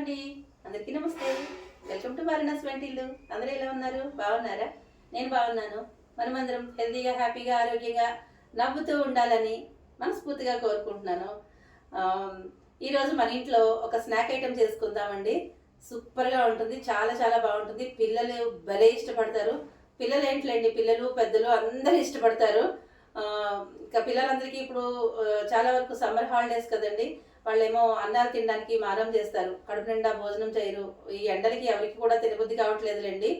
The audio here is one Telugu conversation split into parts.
అండి. అందరికీ నమస్తే. వెల్కమ్ టు వారణాసి వంటిల్లు అందరూ ఎలా ఉన్నారు? బాగున్నారా? నేను బాగున్నాను. మనమందరం హెల్తీగా హ్యాపీగా ఆరోగ్యంగా నవ్వుతూ ఉండాలని మనస్ఫూర్తిగా కోరుకుంటున్నాను. ఈరోజు మన ఇంట్లో ఒక స్నాక్ ఐటెం చేసుకుందామండి. సూపర్గా ఉంటుంది. చాలా చాలా బాగుంటుంది. పిల్లలు భలే ఇష్టపడతారు. పిల్లలు ఏంట్లేండి? పిల్లలు పెద్దలు అందరూ ఇష్టపడతారు. ఇంకా పిల్లలందరికీ ఇప్పుడు చాలా వరకు సమ్మర్ హాలిడేస్ కదండి. వాళ్ళేమో అన్నాలు తినడానికి మారం చేస్తారు. కడుపు నిండా భోజనం చేయరు. ఈ ఎండలకి ఎవరికి కూడా తినబుద్ధి కావట్లేదులేండి.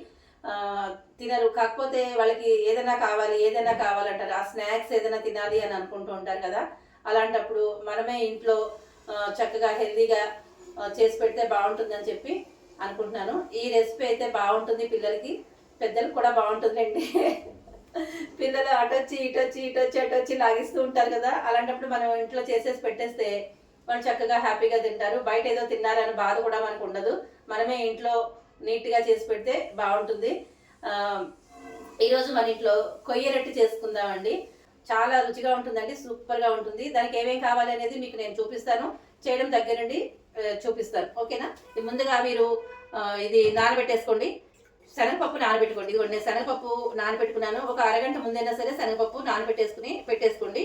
తినరు. కాకపోతే వాళ్ళకి ఏదైనా కావాలి ఏదైనా కావాలంటారు. ఆ స్నాక్స్ ఏదైనా తినాలి అని అనుకుంటూ ఉంటారు కదా. అలాంటప్పుడు మనమే ఇంట్లో చక్కగా హెల్తీగా చేసి పెడితే బాగుంటుందని చెప్పి అనుకుంటున్నాను. ఈ రెసిపీ అయితే బాగుంటుంది పిల్లలకి. పెద్దలకు కూడా బాగుంటుందండి. పిల్లలు అటొచ్చి ఇటొచ్చి ఇటొచ్చి అటొచ్చి లాగిస్తూ ఉంటారు కదా. అలాంటప్పుడు మనం ఇంట్లో చేసేసి పెట్టేస్తే వాళ్ళు చక్కగా హ్యాపీగా తింటారు. బయట ఏదో తిన్నారని బాధ కూడా మనకు ఉండదు. మనమే ఇంట్లో నీట్గా చేసి పెడితే బాగుంటుంది. ఈరోజు మన ఇంట్లో కొయ్య రొట్టె చేసుకుందామండి. చాలా రుచిగా ఉంటుందండి సూపర్గా ఉంటుంది. దానికి ఏమేం కావాలి అనేది మీకు నేను చూపిస్తాను. చేయడం దగ్గరండి చూపిస్తాను. ఓకేనా? ఇది ముందుగా మీరు ఇది నానబెట్టేసుకోండి. శనగపప్పు నానబెట్టుకోండి. ఇదిగోండి నేను శనగపప్పు నానబెట్టుకున్నాను. ఒక అరగంట ముందైనా సరే శనగపప్పు నానబెట్టేసుకుని పెట్టేసుకోండి.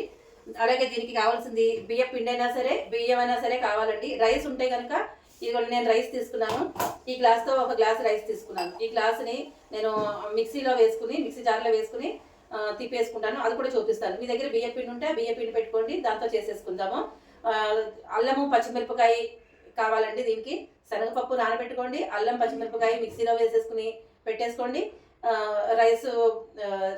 అలాగే దీనికి కావాల్సింది బియ్యం పిండి అయినా సరే బియ్యం అయినా సరే కావాలండి. రైస్ ఉంటే కనుక ఇదిగోండి నేను రైస్ తీసుకున్నాను. ఈ గ్లాస్తో ఒక గ్లాస్ రైస్ తీసుకున్నాను. ఈ గ్లాస్ని నేను మిక్సీలో వేసుకుని మిక్సీ జార్లో వేసుకుని తీపేసుకుంటాను తిప్పేసుకుంటాను. అది కూడా చూపిస్తాను. మీ దగ్గర బియ్య పిండి ఉంటే బియ్య పిండి పెట్టుకోండి దాంతో చేసేసుకుందాము. అల్లము పచ్చిమిరపకాయ కావాలండి దీనికి. శనగపప్పు నానబెట్టుకోండి అల్లం పచ్చిమిరపకాయ మిక్సీలో వేసేసుకుని పెట్టేసుకోండి. రైస్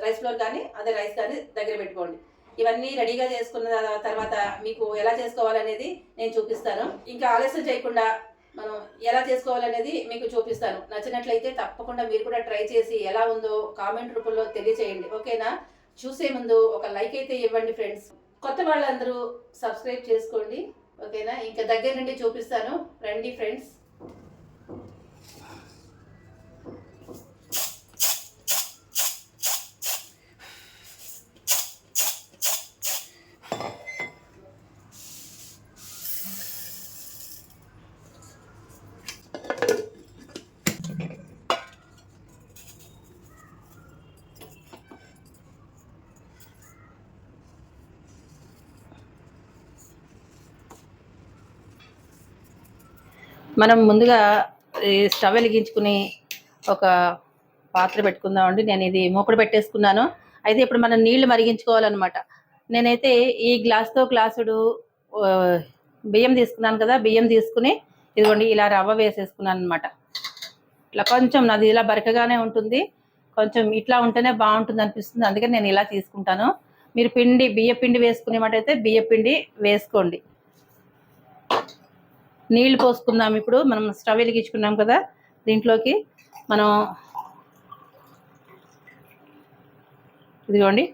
రైస్ ఫ్లోర్ కానీ అదే రైస్ కానీ దగ్గర పెట్టుకోండి. ఇవన్నీ రెడీగా చేసుకున్న తర్వాత మీకు ఎలా చేసుకోవాలనేది నేను చూపిస్తాను. ఇంకా ఆలస్యం చేయకుండా మనం ఎలా చేసుకోవాలనేది మీకు చూపిస్తాను. నచ్చినట్లయితే తప్పకుండా మీరు కూడా ట్రై చేసి ఎలా ఉందో కామెంట్ రూపంలో తెలియచేయండి. ఓకేనా? చూసే ముందు ఒక లైక్ అయితే ఇవ్వండి ఫ్రెండ్స్. కొత్త వాళ్ళందరూ సబ్స్క్రైబ్ చేసుకోండి. ఓకేనా? ఇంకా దగ్గర నుండి చూపిస్తాను. రండి ఫ్రెండ్స్. మనం ముందుగా ఈ స్టవ్ వెలిగించుకుని ఒక పాత్ర పెట్టుకుందామండి నేను ఇది మూకుడు పెట్టేసుకున్నాను. అయితే ఇప్పుడు మనం నీళ్ళు మరిగించుకోవాలన్నమాట. నేనైతే ఈ గ్లాస్తో గ్లాసుడు బియ్యం తీసుకున్నాను కదా బియ్యం తీసుకుని ఇదిగోండి ఇలా రవ్వ వేసేసుకున్నాను అనమాట ఇట్లా కొంచెం నాది ఇలా బరకగానే ఉంటుంది. కొంచెం ఇట్లా ఉంటేనే బాగుంటుంది అనిపిస్తుంది. అందుకని నేను ఇలా తీసుకుంటాను. మీరు పిండి బియ్య పిండి వేసుకునేమాటైతే బియ్య పిండి వేసుకోండి. నీళ్ళు పోసుకుందాం ఇప్పుడు. మనం స్టవ్ వెలిగించుకున్నాం కదా దీంట్లోకి. మనం ఇదిగోండి.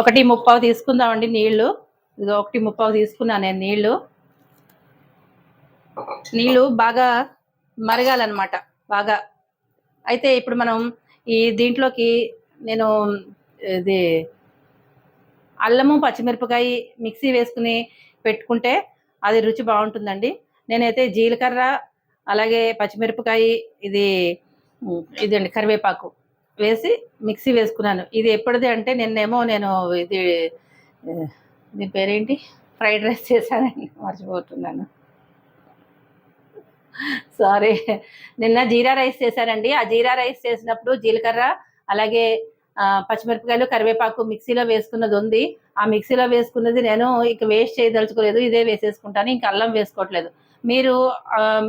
ఒకటి ముప్పావు తీసుకుందామండి నీళ్ళు. ఇదిగో ఒకటి ముప్పావు తీసుకున్నాను నేను నీళ్ళు. నీళ్ళు బాగా మరగాలన్నమాట. బాగా. అయితే ఇప్పుడు మనం ఈ దీంట్లోకి నేను ఇది అల్లము పచ్చిమిరపకాయ మిక్సీ వేసుకుని పెట్టుకుంటే అది రుచి బాగుంటుందండి. నేనైతే జీలకర్ర అలాగే పచ్చిమిరపకాయ ఇది ఇదండి కరివేపాకు వేసి మిక్సీ వేసుకున్నాను. ఇది ఎప్పటిది అంటే నిన్నేమో నేను ఇది దీని పేరేంటి? ఫ్రైడ్ రైస్ చేశానండి మర్చిపోతున్నాను. సారీ. నిన్న జీరా రైస్ చేశానండి. ఆ జీరా రైస్ చేసినప్పుడు జీలకర్ర అలాగే పచ్చిమిరపకాయలు కరివేపాకు మిక్సీలో వేసుకున్నది ఉంది. ఆ మిక్సీలో వేసుకున్నది నేను ఇక వేస్ట్ చేయదలుచుకోలేదు. ఇదే వేసేసుకుంటాను. ఇంకా అల్లం వేసుకోవట్లేదు. మీరు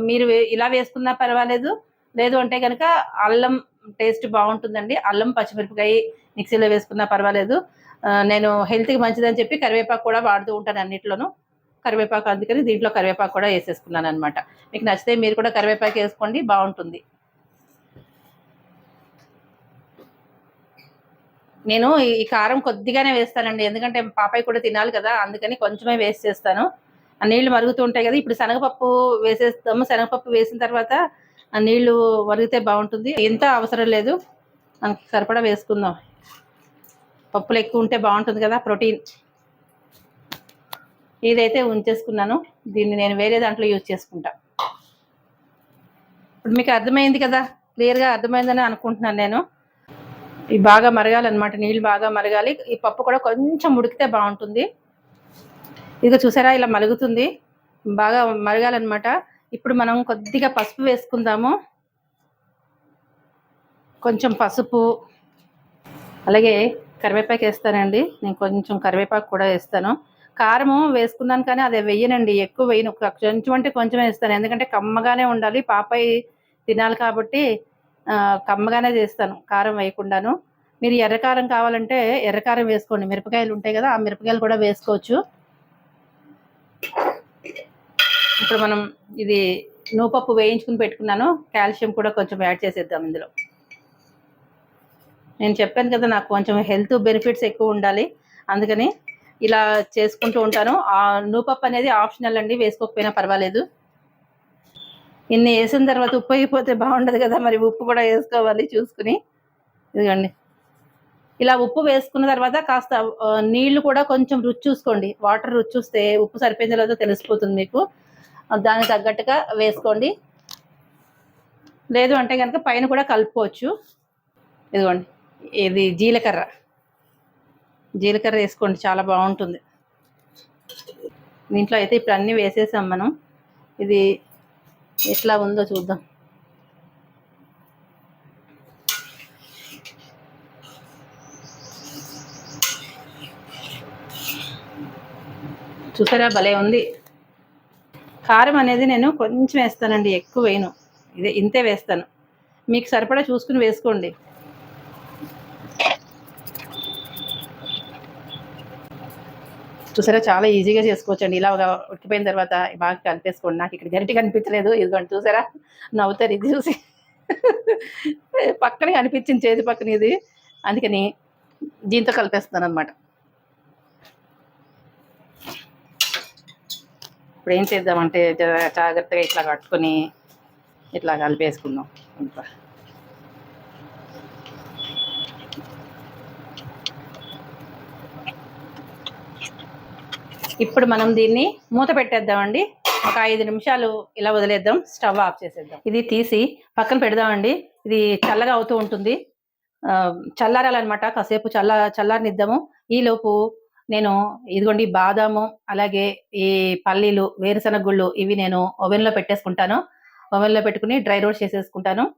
మీరు ఇలా వేసుకున్నా పర్వాలేదు. లేదు అంటే కనుక అల్లం టేస్ట్ బాగుంటుందండి. అల్లం పచ్చిమిరపకాయ మిక్సీలో వేసుకున్నా పర్వాలేదు. నేను హెల్త్కి మంచిదని చెప్పి కరివేపాకు కూడా వాడుతూ ఉంటాను అన్నిట్లోనూ. కరివేపాకు అందుకని దీంట్లో కరివేపాకు కూడా వేసేసుకున్నాను అనమాట మీకు నచ్చితే మీరు కూడా కరివేపాకు వేసుకోండి. బాగుంటుంది. నేను ఈ- కారం కొద్దిగానే వేస్తానండి. ఎందుకంటే పాపాయి కూడా తినాలి కదా అందుకని కొంచెమే వేస్ట్ చేస్తాను. ఆ నీళ్ళు మరుగుతూ ఉంటాయి కదా ఇప్పుడు శనగపప్పు వేసేస్తాము. శనగపప్పు వేసిన తర్వాత ఆ నీళ్ళు మరిగితే బాగుంటుంది. ఎంత అవసరం లేదు. మనకి సరిపడా వేసుకుందాం. పప్పులు ఎక్కువ ఉంటే బాగుంటుంది కదా ప్రోటీన్. ఇదైతే ఉంచేసుకున్నాను. దీన్ని నేను వేరే దాంట్లో యూజ్ చేసుకుంటా. ఇప్పుడు మీకు అర్థమైంది కదా క్లియర్గా అర్థమైందని అనుకుంటున్నాను నేను. ఇవి బాగా మరగాలన్నమాట నీళ్ళు బాగా మరగాలి. ఈ పప్పు కూడా కొంచెం ఉడికితే బాగుంటుంది. ఇదిగో చూసారా ఇలా మలుగుతుంది. బాగా మరగాలన్నమాట. ఇప్పుడు మనం కొద్దిగా పసుపు వేసుకుందాము. కొంచెం పసుపు అలాగే కరివేపాకు వేస్తానండి. నేను కొంచెం కరివేపాకు కూడా వేస్తాను. కారము వేసుకున్నాను కానీ అదే వెయ్యనండి ఎక్కువ వేయను. కొంచెం అంటే కొంచెం వేస్తాను. ఎందుకంటే కమ్మగానే ఉండాలి. పాపాయి తినాలి కాబట్టి కమ్మగానే చేస్తాను కారం వేయకుండాను. మీరు ఎర్రకారం కావాలంటే ఎర్రకారం వేసుకోండి మిరపకాయలు ఉంటాయి కదా ఆ మిరపకాయలు కూడా వేసుకోవచ్చు. ఇప్పుడు మనం ఇది నూపప్పు వేయించుకుని పెట్టుకున్నాను కాల్షియం కూడా కొంచెం యాడ్ చేసేద్దాం ఇందులో. నేను చెప్పాను కదా నాకు కొంచెం హెల్త్ బెనిఫిట్స్ ఎక్కువ ఉండాలి అందుకని ఇలా చేసుకుంటూ ఉంటాను. ఆ నూపప్పు అనేది ఆప్షనల్ అండి వేసుకోకపోయినా పర్వాలేదు. ఇన్ని వేసిన తర్వాత ఉప్పు అయిపోతే బాగుండదు కదా మరి ఉప్పు కూడా వేసుకోవాలి చూసుకుని. ఇదిగోండి. ఇలా ఉప్పు వేసుకున్న తర్వాత కాస్త నీళ్ళు కూడా కొంచెం రుచి చూసుకోండి. వాటర్ రుచి చూస్తే ఉప్పు సరిపోయిన తర్వాత తెలిసిపోతుంది మీకు. దానికి తగ్గట్టుగా వేసుకోండి. లేదు అంటే కనుక పైన కూడా కలుపుకోవచ్చు. ఇదిగోండి. ఇది జీలకర్ర. జీలకర్ర వేసుకోండి చాలా బాగుంటుంది. దీంట్లో అయితే ఇప్పుడు అన్నీ వేసేసాం మనం. ఇది ఎట్లా ఉందో చూద్దాం. చూసారా? భలే ఉంది. కారం అనేది నేను కొంచెం వేస్తానండి ఎక్కువ వేయను. ఇదే ఇంతే వేస్తాను. మీకు సరిపడా చూసుకుని వేసుకోండి. చూసారా? చాలా ఈజీగా చేసుకోవచ్చండి. ఇలా ఒక ఉడికిపోయిన తర్వాత బాగా కలిపేసుకోండి. నాకు ఇక్కడ గరిటి కనిపించలేదు. ఇదిగోండి చూసారా? నవ్వుతారు ఇది చూసి. పక్కనే కనిపించింది చేతి పక్కన ఇది అందుకని దీంతో కలిపేస్తున్నాను అనమాట ఇప్పుడు ఏం చేద్దామంటే జాగ్రత్తగా ఇట్లా కట్టుకొని ఇట్లా కలిపేసుకుందాం. ఇప్పుడు మనం దీన్ని మూత పెట్టేద్దామండి. ఒక ఐదు నిమిషాలు ఇలా వదిలేద్దాం. స్టవ్ ఆఫ్ చేసేద్దాం. ఇది తీసి పక్కన పెడదామండి. ఇది చల్లగా అవుతూ ఉంటుంది. ఆ, చల్లారాలన్నమాట. కాసేపు చల్ల చల్లారనిద్దాము. ఈలోపు నేను ఇదిగోండి బాదాము అలాగే ఈ పల్లీలు వేరుశనగ గుళ్ళు ఇవి నేను ఓవెన్లో పెట్టేసుకుంటాను. ఓవెన్లో పెట్టుకుని డ్రై రోస్ట్ చేసేసుకుంటాను.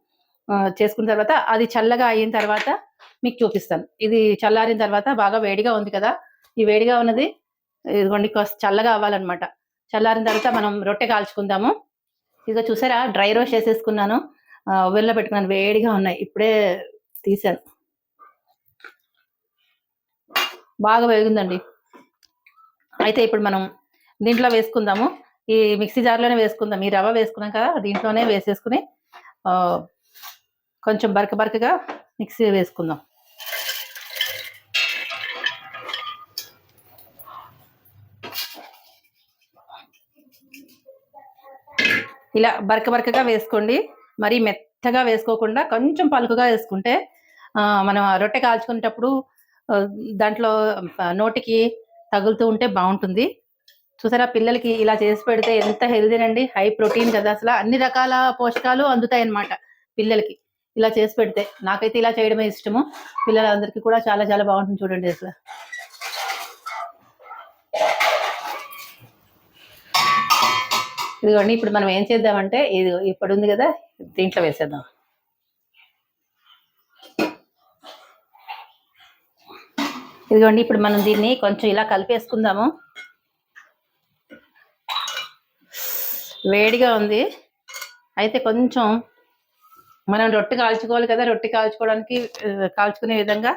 చేసుకున్న తర్వాత అది చల్లగా అయిన తర్వాత మీకు చూపిస్తాను. ఇది చల్లారిన తర్వాత బాగా వేడిగా ఉంది కదా. ఈ వేడిగా ఉన్నది ఇదిగోండి చల్లగా అవ్వాలన్నమాట. చల్లారిన తర్వాత మనం రొట్టె కాల్చుకుందాము. ఇదిగో చూసారా డ్రై రోస్ట్ చేసేసుకున్నాను. ఓవెన్లో పెట్టుకున్నాను వేడిగా ఉన్నాయి. ఇప్పుడే తీసాను. బాగా వేగిందండి. అయితే ఇప్పుడు మనం దీంట్లో వేసుకుందాము. ఈ మిక్సీ జార్లోనే వేసుకుందాం. ఈ రవ్వ వేసుకున్నాం కదా దీంట్లోనే వేసేసుకుని కొంచెం బరక బరకగా మిక్సీ వేసుకుందాం. ఇలా బరక బరకగా వేసుకోండి. మరీ మెత్తగా వేసుకోకుండా కొంచెం పలుకుగా వేసుకుంటే ఆ, మనం రొట్టె కాల్చుకునేటప్పుడు దాంట్లో నోటికి తగులుతూ ఉంటే బాగుంటుంది. చూసారా పిల్లలకి ఇలా చేసి పెడితే ఎంత హెల్దీ అండి హై ప్రోటీన్ కదా అసలు అన్ని రకాల పోషకాలు అందుతాయి అన్నమాట పిల్లలకి. ఇలా చేసి పెడితే. నాకైతే ఇలా చేయడమే ఇష్టము. పిల్లలందరికీ కూడా చాలా చాలా బాగుంటుంది చూడండి అసలు. ఇదిగోండి ఇప్పుడు మనం ఏం చేద్దామంటే ఇది ఇప్పుడు ఉంది కదా దీంట్లో వేసేద్దాం. ఇదిగోండి ఇప్పుడు మనం దీన్ని కొంచెం ఇలా కలిపేసుకుందాము. వేడిగా ఉంది. అయితే కొంచెం మనం రొట్టె కాల్చుకోవాలి కదా రొట్టె కాల్చుకోవడానికి కాల్చుకునే విధంగా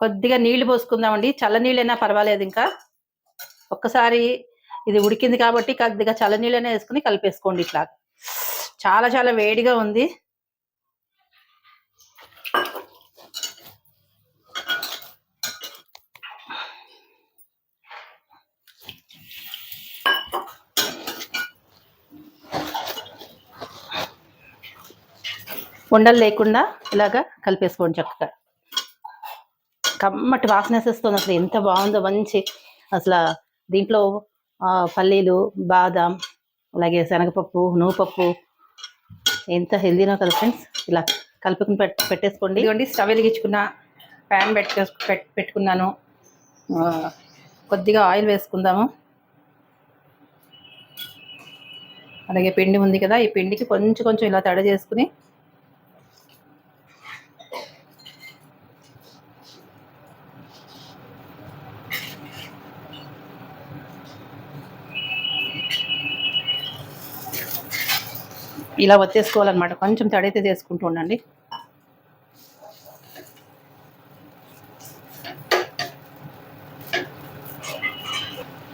కొద్దిగా నీళ్ళు పోసుకుందామండి. చల్ల నీళ్ళైనా పర్వాలేదు ఇంకా. ఒక్కసారి ఇది ఉడికింది కాబట్టి కొద్దిగా చల్ల నీళ్ళనే వేసుకుని కలిపేసుకోండి ఇట్లా. చాలా చాలా వేడిగా ఉంది. ఉండలు లేకుండా ఇలాగా కలిపేసుకోండి చక్కగా. కమ్మటి వాసన వేసేస్తుంది అసలు ఎంత బాగుందో మంచి అసలు దీంట్లో పల్లీలు బాదం అలాగే శనగపప్పు నువ్వుపప్పు ఎంత హెల్దీనో కదా ఫ్రెండ్స్? ఇలా కలుపుకుని పెట్ పెట్టేసుకోండి. ఇదిగోండి స్టవ్ వెలిగించుకున్న ప్యాన్ పెట్టే పెట్ పెట్టుకున్నాను. కొద్దిగా ఆయిల్ వేసుకుందాము. అలాగే పిండి ఉంది కదా ఈ పిండికి కొంచెం కొంచెం ఇలా తడ చేసుకుని ఇలా వచ్చేసుకోవాలన్నమాట కొంచెం తడైతే చేసుకుంటూ ఉండండి.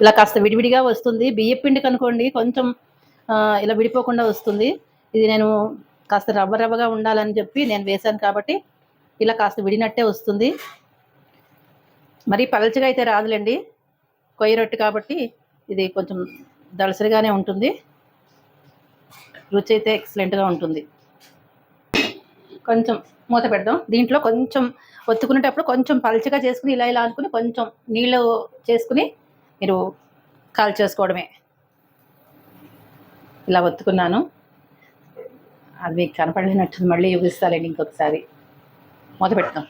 ఇలా కాస్త విడివిడిగా వస్తుంది. బియ్యపిండి కనుకోండి కొంచెం ఇలా విడిపోకుండా వస్తుంది. ఇది నేను కాస్త రవ్వ రవ్వగా ఉండాలని చెప్పి నేను వేశాను కాబట్టి ఇలా కాస్త విడినట్టే వస్తుంది. మరీ పలచగా అయితే రాదులేండి. కొయ్య రొట్టె కాబట్టి ఇది కొంచెం దళసరిగానే ఉంటుంది. రుచి అయితే ఎక్సలెంట్గా ఉంటుంది. కొంచెం మూత పెడదాం. దీంట్లో కొంచెం ఒత్తుకునేటప్పుడు కొంచెం పలుచగా చేసుకుని ఇలా ఇలా అనుకుని కొంచెం నీళ్ళు చేసుకుని మీరు కాల్ చేసుకోవడమే. ఇలా ఒత్తుకున్నాను. అది మీకు కనపడలేనట్టు మళ్ళీ చూపిస్తానండి ఇంకొకసారి. మూత పెడతాం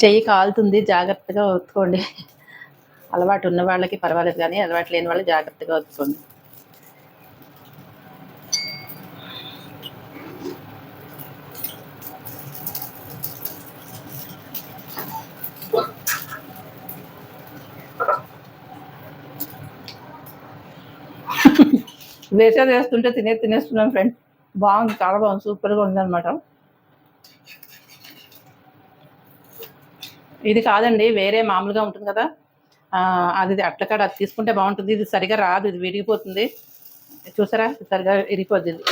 చెయ్యి కాలుతుంది జాగ్రత్తగా ఒత్తుకోండి. అలవాటు ఉన్న వాళ్ళకి పర్వాలేదు కానీ అలవాటు లేని వాళ్ళు జాగ్రత్తగా ఒత్తుకోండి. వేసేది వేస్తుంటే తినే తినేస్తున్నాం ఫ్రెండ్ బాగుంది చాలా బాగుంది సూపర్గా ఉందన్నమాట. ఇది కాదండి వేరే మామూలుగా ఉంటుంది కదా. అది అది అట్లకాడ అది తీసుకుంటే బాగుంటుంది. ఇది సరిగా రాదు ఇది విరిగిపోతుంది. చూసారా? సరిగా ఇరిగిపోద్ది ఇది.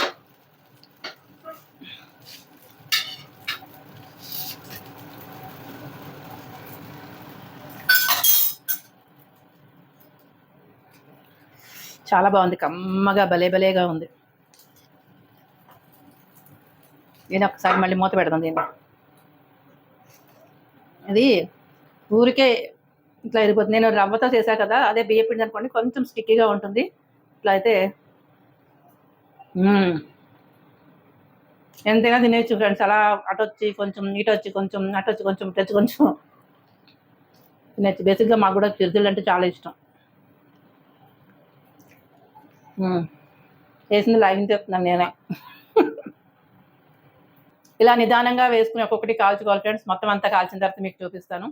చాలా బాగుంది కమ్మగా భలే భలేగా ఉంది. నేను ఒకసారి మళ్ళీ మూత పెడదాం దీన్ని. అది ఊరికే ఇట్లా అయిపోతుంది నేను రవ్వతో చేశా కదా అదే బియ్య పిండి అనుకోండి కొంచెం స్టిక్కీగా ఉంటుంది. ఇట్లా అయితే ఎంతైనా తినేయచ్చు ఫ్రెండ్స్ అలా అటు వచ్చి కొంచెం ఇటు వచ్చి కొంచెం అటు వచ్చి కొంచెం తెచ్చి కొంచెం తినేచ్చు బేసిక్గా మాకు కూడా చిరుతిళ్ళు అంటే చాలా ఇష్టం. చేసింది వేసింది లైన్ చెప్తున్నాను నేనే. ఇలా నిదానంగా వేసుకుని ఒక్కొక్కటి కాల్చుకోవాలి ఫ్రెండ్స్ మొత్తం అంతా కాల్చిన తర్వాత మీకు చూపిస్తాను.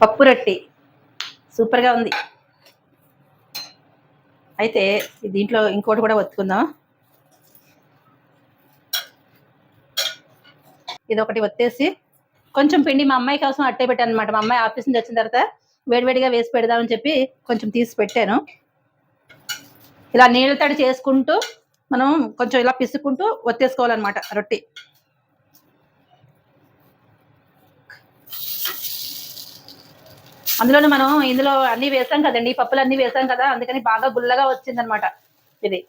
పప్పు రొట్టి. సూపర్గా ఉంది. అయితే దీంట్లో ఇంకోటి కూడా ఒత్తుకుందాం ఇది ఒకటి వచ్చేసి కొంచెం పిండి మా అమ్మాయి కోసం అట్టే పెట్టాను అనమాట మా అమ్మాయి ఆఫీస్ నుంచి వచ్చిన తర్వాత వేడివేడిగా వేసి పెడదామని చెప్పి కొంచెం తీసి పెట్టాను. ఇలా నీళ్ళ తడి చేసుకుంటూ మనం కొంచెం ఇలా పిసుకుంటూ ఒత్తేసుకోవాలన్నమాట రొట్టి. అందులోనే మనం ఇందులో అన్ని వేసాం కదండి పప్పులు అన్ని వేసాం కదా అందుకని బాగా గుల్లగా వచ్చిందనమాట ఇది.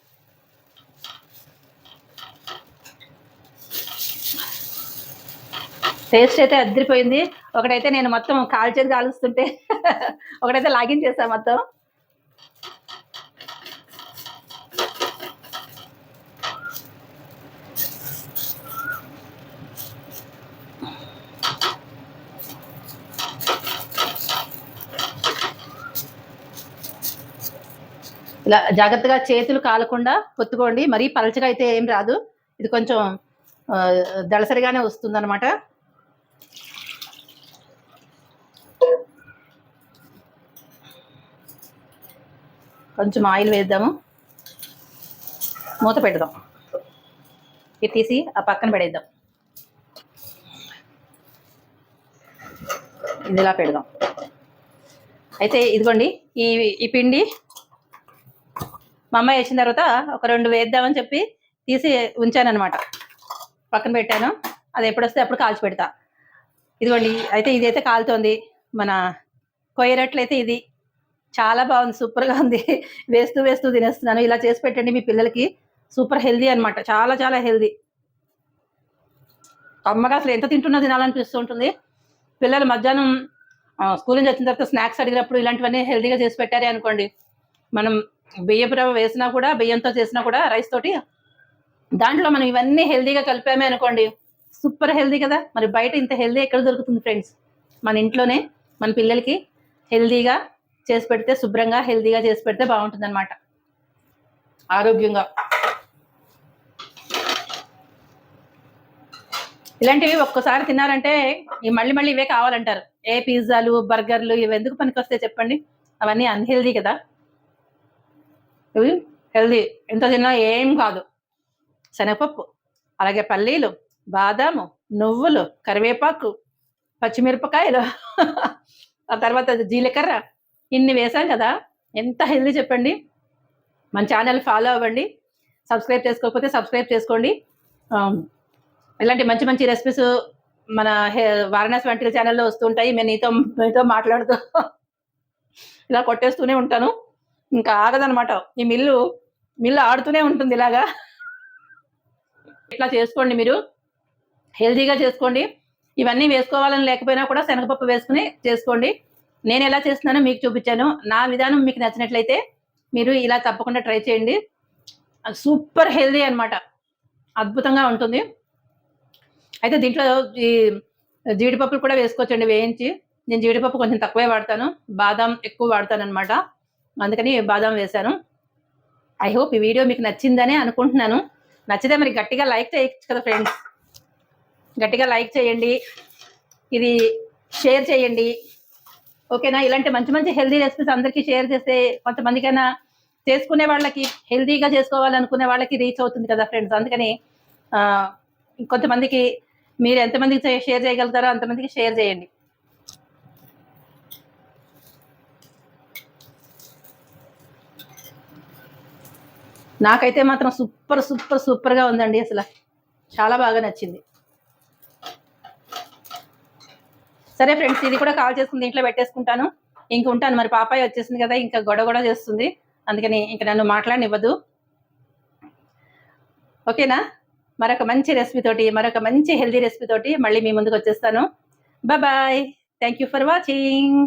టేస్ట్ అయితే అదిరిపోయింది. ఒకటైతే నేను మొత్తం కాల్చేది కాలుస్తుంటే ఒకటైతే లాగించేసా మొత్తం. ఇలా జాగ్రత్తగా చేతులు కాలకుండా పొత్తుకోండి. మరీ పలచగా అయితే ఏం రాదు. ఇది కొంచెం దళసరిగానే వస్తుంది అనమాట కొంచెం ఆయిల్ వేద్దాము. మూత పెడదాం. ఇది తీసి ఆ పక్కన పెడేద్దాం. ఇది ఇలా పెడదాం. అయితే ఇదిగోండి ఈ ఈ పిండి మా అమ్మాయి వేసిన తర్వాత ఒక రెండు వేద్దామని చెప్పి తీసి ఉంచానన్నమాట. పక్కన పెట్టాను. అది ఎప్పుడు వస్తే అప్పుడు కాల్చి పెడతా. ఇదిగోండి అయితే ఇదైతే కాలుతోంది. మన కొయ్యరట్లయితే ఇది. చాలా బాగుంది సూపర్గా ఉంది. వేస్తూ వేస్తూ తినేస్తున్నాను. ఇలా చేసి పెట్టండి మీ పిల్లలకి. సూపర్ హెల్దీ అన్నమాట. చాలా చాలా హెల్దీ అమ్మగా అసలు ఎంత తింటున్నా తినాలనిపిస్తూ ఉంటుంది. పిల్లలు మధ్యాహ్నం స్కూల్ నుంచి వచ్చిన తర్వాత స్నాక్స్ అడిగినప్పుడు ఇలాంటివన్నీ హెల్దీగా చేసి పెట్టారే అనుకోండి. మనం బియ్యపు రవ్వ వేసినా కూడా బియ్యంతో చేసినా కూడా రైస్ తోటి దాంట్లో మనం ఇవన్నీ హెల్దీగా కలిపామే అనుకోండి. సూపర్ హెల్దీ కదా. మరి బయట ఇంత హెల్దీ ఎక్కడ దొరుకుతుంది ఫ్రెండ్స్? మన ఇంట్లోనే మన పిల్లలకి హెల్దీగా చేసి పెడితే శుభ్రంగా హెల్దీగా చేసి పెడితే బాగుంటుంది అనమాట ఆరోగ్యంగా. ఇలాంటివి ఒక్కసారి తిన్నారంటే ఈ మళ్ళీ మళ్ళీ ఇవే కావాలంటారు. ఏ పిజ్జాలు బర్గర్లు ఇవి ఎందుకు పనికొస్తాయి చెప్పండి? అవన్నీ అన్హెల్దీ కదా. ఇవి హెల్దీ. ఎంత తిన్నా ఏం కాదు. శనగపప్పు అలాగే పల్లీలు బాదాము నువ్వులు కరివేపాకు పచ్చిమిరపకాయలు. ఆ తర్వాత జీలకర్ర. ఇన్ని వేసాం కదా ఎంత హెల్దీ చెప్పండి. మన ఛానల్ ఫాలో అవ్వండి. సబ్స్క్రైబ్ చేసుకోకపోతే సబ్స్క్రైబ్ చేసుకోండి. ఇలాంటి మంచి మంచి రెసిపీస్ మన హే- వారణాసి వంటల ఛానల్లో వస్తుంటాయి మేము నీతో మీతో మాట్లాడుతూ ఇలా కొట్టేస్తూనే ఉంటాను. ఇంకా ఆగదనమాట ఈ మిల్లు మిల్లు ఆడుతూనే ఉంటుంది ఇలాగా. ఇట్లా చేసుకోండి మీరు. హెల్తీగా చేసుకోండి. ఇవన్నీ వేసుకోవాలని లేకపోయినా కూడా శనగపప్పు వేసుకుని చేసుకోండి. నేను ఎలా చేస్తున్నానో మీకు చూపించాను. నా విధానం మీకు నచ్చినట్లయితే మీరు ఇలా తప్పకుండా ట్రై చేయండి. సూపర్ హెల్దీ అనమాట అద్భుతంగా ఉంటుంది. అయితే దీంట్లో ఈ జీడిపప్పులు కూడా వేసుకోవచ్చండి వేయించి. నేను జీడిపప్పు కొంచెం తక్కువే వాడతాను. బాదం ఎక్కువ వాడతాను అనమాట అందుకని బాదం వేశాను. ఐ హోప్ ఈ వీడియో మీకు నచ్చిందని అనుకుంటున్నాను. నచ్చితే మరి గట్టిగా లైక్ చేయొచ్చు కదా ఫ్రెండ్స్. గట్టిగా లైక్ చేయండి. ఇది షేర్ చేయండి. ఓకేనా? ఇలాంటి మంచి మంచి హెల్దీ రెసిపీస్ అందరికీ షేర్ చేస్తే కొంతమందికైనా చేసుకునే వాళ్ళకి హెల్దీగా చేసుకోవాలనుకునే వాళ్ళకి రీచ్ అవుతుంది కదా ఫ్రెండ్స్? అందుకని కొంతమందికి మీరు ఎంతమందికి షేర్ చేయగలుగుతారో అంతమందికి షేర్ చేయండి. నాకైతే మాత్రం సూపర్ సూపర్ సూపర్గా ఉందండి అసలు. చాలా బాగా నచ్చింది. సరే ఫ్రెండ్స్ ఇది కూడా కాల్ చేసుకుని ఇంట్లో పెట్టేసుకుంటాను. ఇంక ఉంటాను. మరి పాపాయి వచ్చేసింది కదా ఇంకా గొడవ గొడవ చేస్తుంది. అందుకని ఇంక నన్ను మాట్లాడనివ్వదు. ఓకేనా? మరొక మంచి రెసిపీ తోటి మరొక మంచి హెల్దీ రెసిపీ తోటి మళ్ళీ మీ ముందుకు వచ్చేస్తాను. Bye thank you for watching